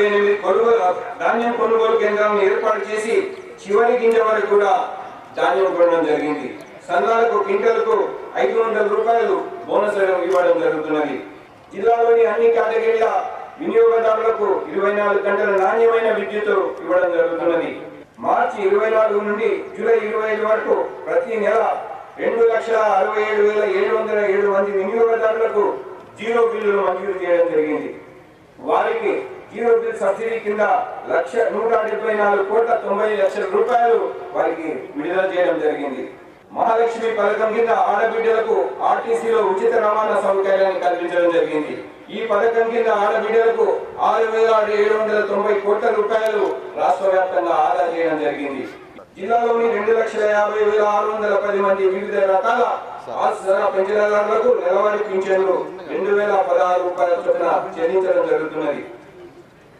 ముప్పై ఎనిమిది కొనుగోలు ధాన్యం కొనుగోలు కేంద్రాలను ఏర్పాటు చేసి చివరి గింజ వరకు కూడా ధాన్యం కొనడం జరిగింది. సంఘాలకు క్వింటల్కు ఐదు వందల రూపాయలు బోనస్ ఇవ్వడం జరుగుతున్నది. జిల్లాలోని అన్ని కేటగిరీల వినియోగదారులకు ఇరవై నాలుగు గంటల నాణ్యమైన విద్యుత్ ఇవ్వడం జరుగుతున్నది. మార్చి ఇరవై నాలుగు నుండి జూలై ఇరవై ఐదు వరకు ప్రతి నెల రెండు లక్షల అరవై ఏడు వేల ఏడు వందల ఏడు మంది వినియోగదారులకు జీరో బిల్లులు మంజూరు చేయడం జరిగింది. జీరో సబ్సిడీ కింద లక్ష నూట డెబ్బై నాలుగు కోట్ల తొంభై లక్షల రూపాయలు వారికి విడుదల చేయడం జరిగింది. మహాలక్ష్మి పథకం కింద ఆడబిడ్డలకు ఆర్టీసీలో ఉచిత రవాణా సౌకర్యాన్ని కల్పించడం జరిగింది. ఈ పథకం కింద ఆడబిడ్డలకు ఆరు వేల ఏడు వందల తొంభై కోట్ల రూపాయలు రాష్ట్ర వ్యాప్తంగా ఆదా చేయడం జరిగింది. జిల్లాలోని రెండు లక్షల యాభై వేల ఆరు వందల పది మంది వివిధ రకాల ఆసరా పెన్షన్దారులకు నెలవారీ పింఛన్లు రెండు వేల పదహారు రూపాయల చొప్పున చెల్లించడం జరుగుతున్నది.